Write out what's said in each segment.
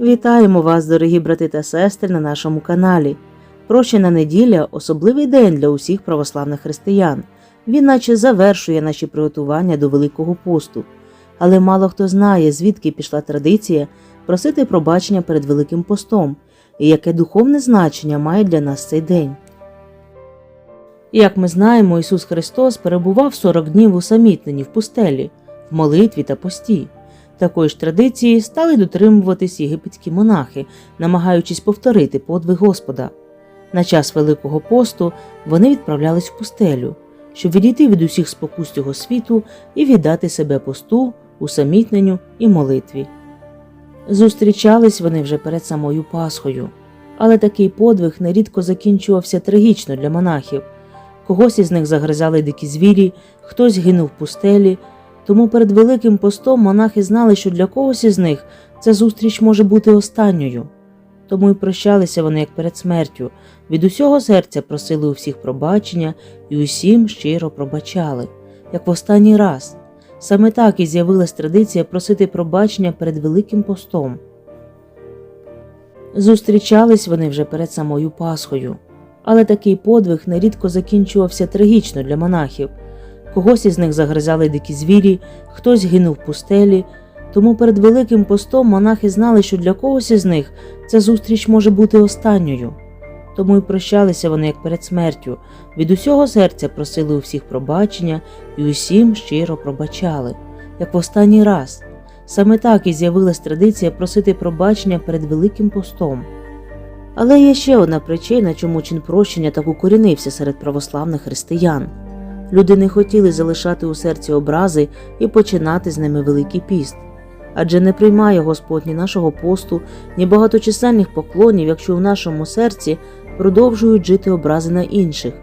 Вітаємо вас, дорогі брати та сестри, на нашому каналі. Прощена неділя особливий день для усіх православних християн. Він наче завершує наші приготування до Великого посту. Але мало хто знає, звідки пішла традиція просити пробачення перед Великим постом і яке духовне значення має для нас цей день. Як ми знаємо, Ісус Христос перебував 40 днів усамітнені в пустелі, молитві та пості. Такої ж традиції стали дотримуватись єгипетські монахи, намагаючись повторити подвиг Господа. На час Великого посту вони відправлялись в пустелю, щоб відійти від усіх спокус цього світу і віддати себе посту, усамітненню і молитві. Зустрічались вони вже перед самою Пасхою, але такий подвиг нерідко закінчувався трагічно для монахів. Когось із них загризали дикі звірі, хтось гинув в пустелі. Тому перед Великим постом монахи знали, що для когось із них ця зустріч може бути останньою. Тому й прощалися вони як перед смертю, від усього серця просили у всіх пробачення і усім щиро пробачали, як в останній раз. Саме так і з'явилась традиція просити пробачення перед Великим постом. Зустрічались вони вже перед самою Пасхою, але такий подвиг нерідко закінчувався трагічно для монахів. Когось із них загризали дикі звірі, хтось гинув в пустелі. Тому перед Великим постом монахи знали, що для когось із них ця зустріч може бути останньою. Тому й прощалися вони як перед смертю, від усього серця просили у всіх пробачення і усім щиро пробачали, як в останній раз. Саме так і з'явилась традиція просити пробачення перед Великим постом. Але є ще одна причина, чому чин прощення так укорінився серед православних християн. Люди не хотіли залишати у серці образи і починати з ними Великий піст. Адже не приймає Господь ні нашого посту, ні багаточисельних поклонів, якщо в нашому серці продовжують жити образи на інших.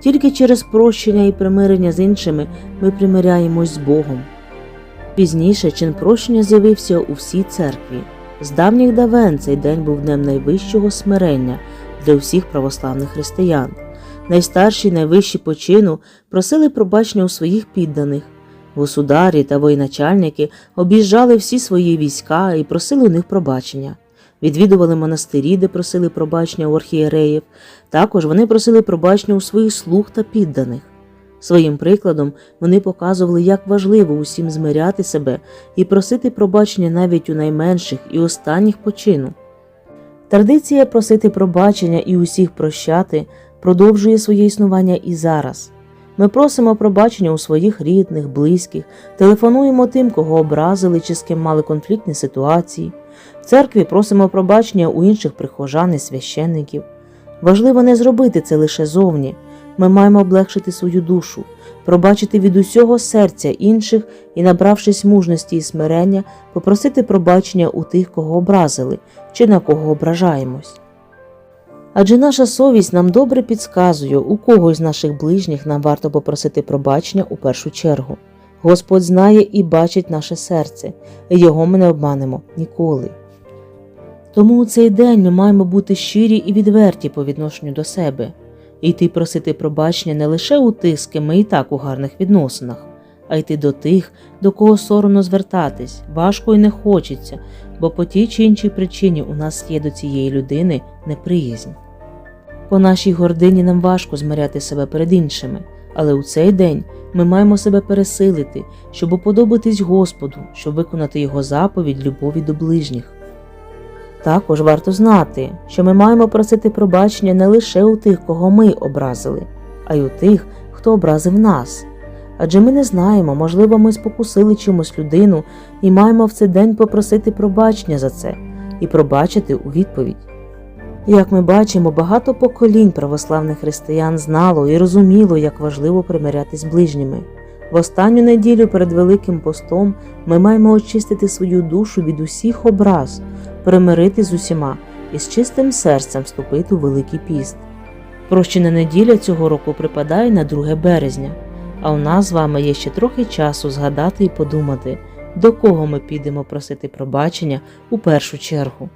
Тільки через прощення і примирення з іншими ми примиряємось з Богом. Пізніше чин прощення з'явився у всій церкві. З давніх давен цей день був днем найвищого смирення для всіх православних християн. Найстарші й найвищі по чину просили пробачення у своїх підданих. Государі та воєначальники об'їжджали всі свої війська і просили у них пробачення. Відвідували монастирі, де просили пробачення у архієреїв. Також вони просили пробачення у своїх слуг та підданих. Своїм прикладом вони показували, як важливо усім змиряти себе і просити пробачення навіть у найменших і останніх почину. Традиція просити пробачення і усіх прощати продовжує своє існування і зараз. Ми просимо пробачення у своїх рідних, близьких, телефонуємо тим, кого образили чи з ким мали конфліктні ситуації. В церкві просимо пробачення у інших прихожан і священників. Важливо не зробити це лише зовні. Ми маємо облегшити свою душу, пробачити від усього серця інших і, набравшись мужності і смирення, попросити пробачення у тих, кого образили чи на кого ображаємось. Адже наша совість нам добре підказує, у кого з наших ближніх нам варто попросити пробачення у першу чергу. Господь знає і бачить наше серце, і його ми не обманемо ніколи. Тому у цей день ми маємо бути щирі і відверті по відношенню до себе, і йти просити пробачення не лише у тих, з ким ми і так у гарних відносинах, а йти до тих, до кого соромно звертатись, важко і не хочеться, бо по тій чи іншій причині у нас є до цієї людини неприязнь. По нашій гордині нам важко змиряти себе перед іншими, але у цей день ми маємо себе пересилити, щоб уподобатись Господу, щоб виконати Його заповідь любові до ближніх. Також варто знати, що ми маємо просити пробачення не лише у тих, кого ми образили, а й у тих, хто образив нас. Адже ми не знаємо, можливо, ми спокусили чимось людину і маємо в цей день попросити пробачення за це і пробачити у відповідь. Як ми бачимо, багато поколінь православних християн знало і розуміло, як важливо примирятись з ближніми. В останню неділю перед Великим постом ми маємо очистити свою душу від усіх образ, примирити з усіма і з чистим серцем вступити у Великий піст. Прощена неділя цього року припадає на 2 березня, а у нас з вами є ще трохи часу згадати і подумати, до кого ми підемо просити пробачення у першу чергу.